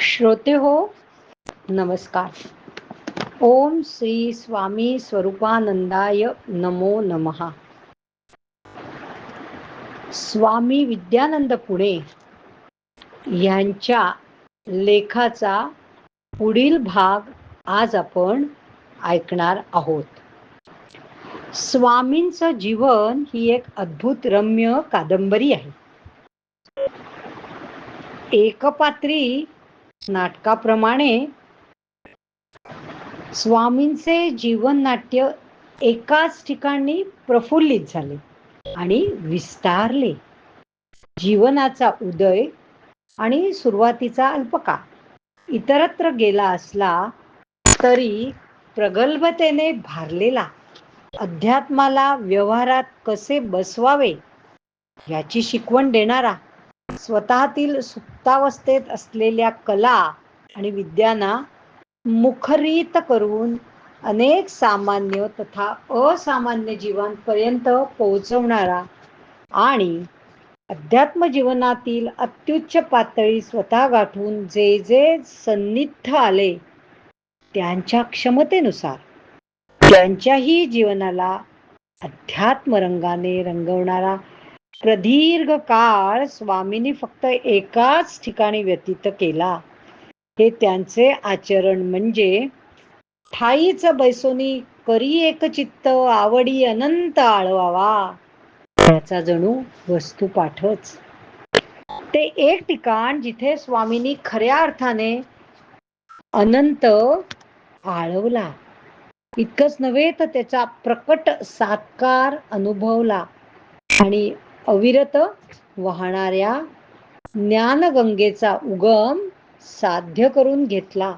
श्रोते हो नमस्कार. ओम श्री स्वामी स्वरूपानंदाय नमो नमहा स्वामी विद्यानंद पुणे यांच्या लेखाचा पुढील भाग आज आपण ऐकणार आहोत. स्वामींचं जीवन ही एक अद्भुत रम्य कादंबरी आहे. एकपात्री नाटकाप्रमाणे स्वामींचे जीवन नाट्य एकाच ठिकाणी प्रफुल्लित झाले आणि विस्तारले. जीवनाचा उदय आणि सुरुवातीचा अल्पकाळ इतरत्र गेला असला तरी प्रगल्भतेने भारलेला अध्यात्माला व्यवहारात कसे बसवावे याची शिकवण देणारा स्वतःतील सुप्तावस्थेत असलेल्या कला आणि विद्यांना मुखरित करून अनेक सामान्य तथा असामान्य जीवांपर्यंत पोहोचवणारा आणि अध्यात्म जीवनातील अत्युच्च पातळी स्वतः गाठून जे जे सन्निध आले त्यांच्या क्षमतेनुसार त्यांच्याही जीवनाला अध्यात्म रंगाने रंगवणारा प्रदीर्घ काळ स्वामींनी फक्त एकाच ठिकाणी व्यतीत केला. हे त्यांचे आचरण म्हणजे ठाईच बैसोनी करी एक चित्त आवडी अनंत आळवावा. त्याचा जणू वस्तू पाठच. ते एक ठिकाण जिथे स्वामींनी खऱ्या अर्थाने अनंत आळवला. इतकंच नव्हे तर त्याचा प्रकट सात्कार अनुभवला आणि अविरत वाहणाऱ्या ज्ञानगंगेचा उगम साध्य करून घेतला.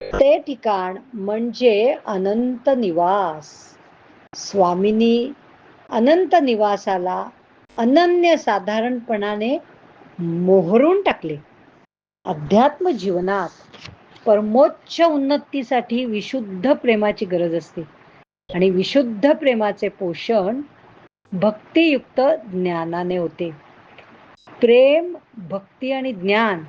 ते ठिकाण म्हणजे अनंत निवास. स्वामींनी अनंत निवासाला अनन्य साधारणपणाने मोहरून टाकले. अध्यात्म जीवनात परमोच्च उन्नतीसाठी विशुद्ध प्रेमाची गरज असते आणि विशुद्ध प्रेमाचे पोषण भक्तियुक्त ज्ञानाने होते. प्रेम भक्ती आणि ज्ञान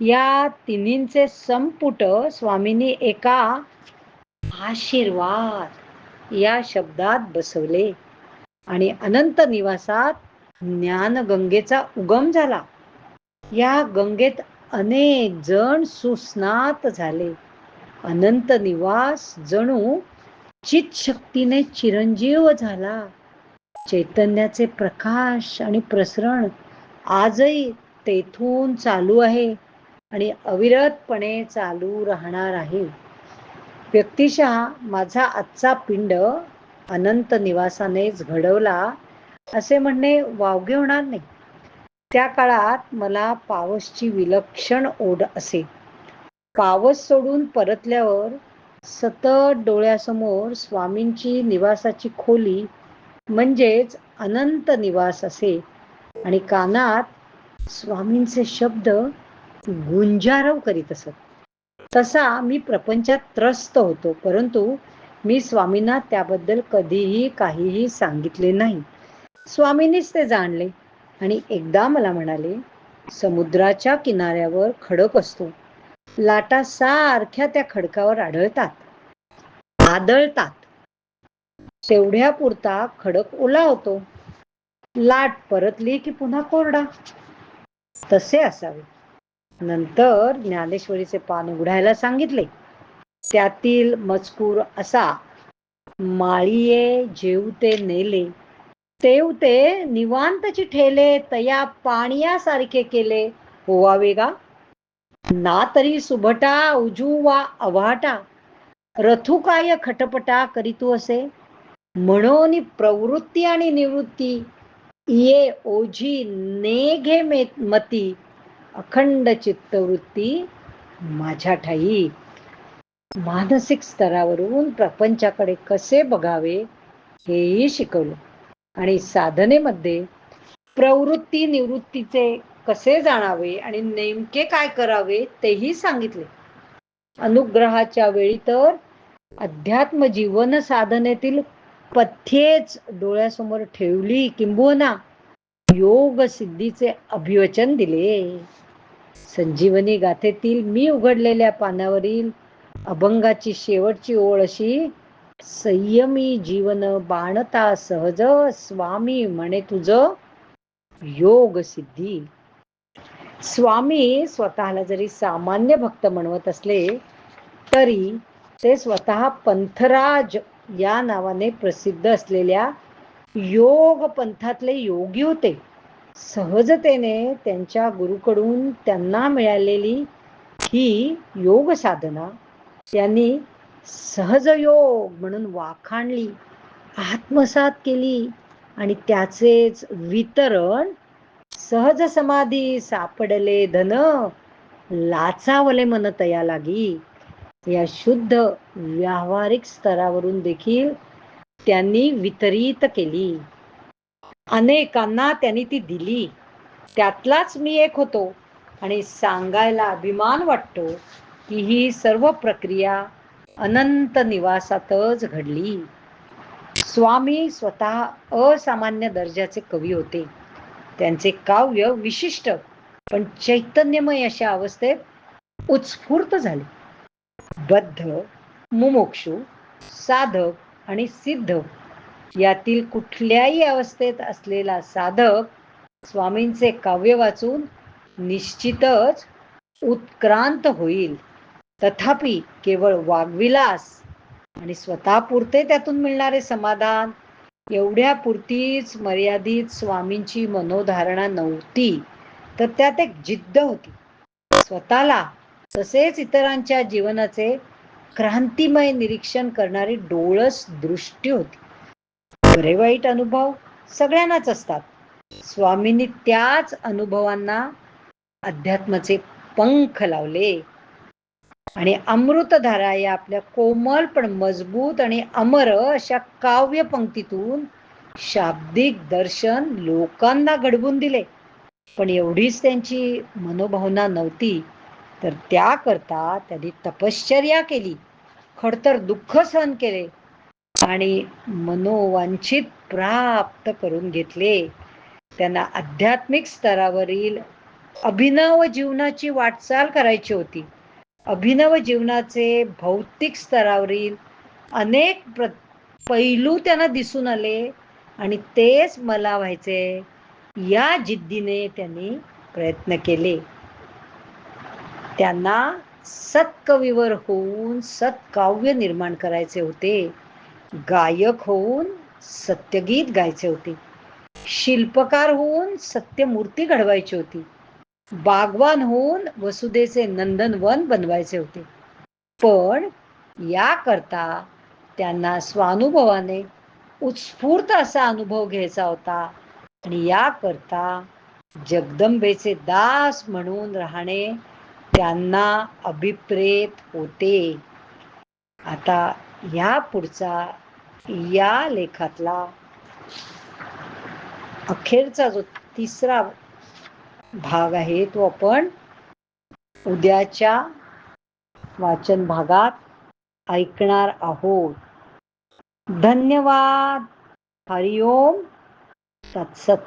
या तिन्हींचे संपुट स्वामींनी एका आशीर्वाद या शब्दात बसवले आणि अनंत निवासात ज्ञानगंगेचा उगम झाला. या गंगेत अनेक जण सुस्नात झाले. अनंत निवास जणू चित शक्तीने चिरंजीव झाला. चैतन्याचे प्रकाश आणि प्रसरण आजही तेथून चालू आहे आणि अविरतपणे चालू राहणार आहे. व्यक्तिशः माझा आजचा पिंड अनंत निवासानेच घडवला असे म्हणणे वावगे होणार नाही. त्या काळात मला पावसची विलक्षण ओढ असे. पावस सोडून परतल्यावर सतत डोळ्यासमोर स्वामींची निवासाची खोली म्हणजेच अनंत निवास असे. आणि कानात स्वामींचे शब्द गुंजारव करीत असत. तसा मी प्रपंचात त्रस्त होतो परंतु मी स्वामींना त्याबद्दल कधीही काहीही सांगितले नाही. स्वामींनीच ते जाणले आणि एकदा मला म्हणाले समुद्राच्या किनाऱ्यावर खडक असतो. लाटा सारख्या त्या खडकावर आढळतात. आदळतात. तेवढ्या पुरता खडक ओला होतो लाट परतली की पुन्हा कोरडा. तसे असावे. नंतर ज्ञानेश्वरीचे पान उघडायला सांगितले. त्यातील मजकूर असा माळीये जेवते नेले. तेवते निवांतची ठेले तया पाणीयासारखे केले. होवावे गा ना तरी सुभटा उजू वा अवाटा. रथुकाय खटपटा करीतू असे. म्हणून प्रवृत्ती आणि निवृत्ती ये ओझी नेघे मती अखंड चित्तवृत्ती माझ्या ठाई मानसिक स्तरावरून प्रपंचाकडे कसे बघावे हेही शिकवलं. आणि साधनेमध्ये प्रवृत्ती निवृत्तीचे कसे जाणावे आणि नेमके काय करावे तेही सांगितले. अनुग्रहाच्या वेळी तर अध्यात्म जीवन साधनेतील पथ्येच डोळ्यासमोर ठेवली किंबहुना योग सिद्धीचे अभिवचन दिले. संजीवनी गाथेतील मी उघडलेल्या पानावरील अभंगाची शेवटची ओळ अशी संयमी जीवन बाणता सहज स्वामी म्हणे तुझ योग सिद्धी. स्वामी स्वतःला जरी सामान्य भक्त म्हणवत असले तरी ते स्वतः पंथराज या नावाने प्रसिद्ध असलेल्या योग पंथातले योगी होते. सहजतेने त्यांच्या गुरुकडून त्यांना मिळालेली ही योग साधना त्यांनी सहज योग म्हणून वाखाणली आत्मसात केली आणि त्याचेच वितरण सहज समाधी सापडले धन लाचावले मन तया लागी. या शुद्ध व्यावहारिक स्तरावरून देखील त्यांनी वितरित केली. अनेकांना त्यांनी ती दिली. त्यातलाच मी एक होतो आणि सांगायला अभिमान वाटतो की ही सर्व प्रक्रिया अनंत निवासातच घडली. स्वामी स्वतः असामान्य दर्जाचे कवी होते. त्यांचे काव्य विशिष्ट पण चैतन्यमय अशा अवस्थेत उत्स्फूर्त झाले. बद्ध मुमुक्षु साधक आणि सिद्ध यातील कुठल्याही अवस्थेत असलेला साधक स्वामींचे काव्य वाचून निश्चितच उत्क्रांत होईल. तथापि केवळ वागविलास आणि स्वतःपुरते त्यातून मिळणारे समाधान एवढ्या पुरतीच मर्यादित स्वामींची मनोधारणा नव्हती तर त्यात एक जिद्द होती. स्वतःला तसेच इतरांच्या जीवनाचे क्रांतिमय निरीक्षण करणारी डोळस दृष्टी होती. बरे वाईट अनुभव सगळ्यांनाच असतात. स्वामींनी त्याच अनुभवांना अध्यात्माचे पंख लावले. आणि अमृतधारा या आपल्या कोमल पण मजबूत आणि अमर अशा काव्य पंक्तीतून शाब्दिक दर्शन लोकांना घडवून दिले. पण एवढीच त्यांची मनोभावना नव्हती. तर त्याकरता त्यांनी तपश्चर्या केली. खडतर दुःख सहन केले आणि मनोवांछित प्राप्त करून घेतले. त्यांना आध्यात्मिक स्तरावरील अभिनव जीवनाची वाटचाल करायची होती. अभिनव जीवनाचे भौतिक स्तरावरील अनेक प्र पैलू त्यांना दिसून आले आणि तेच मला व्हायचे या जिद्दीने त्यांनी प्रयत्न केले. त्यांना सत्कवीवर होऊन सत्काव्य निर्माण करायचे होते. गायक होऊन सत्यगीत गायचे होते. शिल्पकार होऊन सत्यमूर्ती घडवायची होती. बागवान होऊन वसुदेचे नंदनवन बनवायचे होते. पण याकरता त्यांना स्वानुभवाने उत्स्फूर्त असा अनुभव घ्यायचा होता आणि याकरता जगदंबेचे दास म्हणून राहणे त्यांना अभिप्रेत होते. आता या पुढचा या लेखातला अखेरचा जो तिसरा भाग आहे तो आपण उद्याच्या वाचन भागात ऐकणार आहोत. धन्यवाद. हरिओम. तत्सत.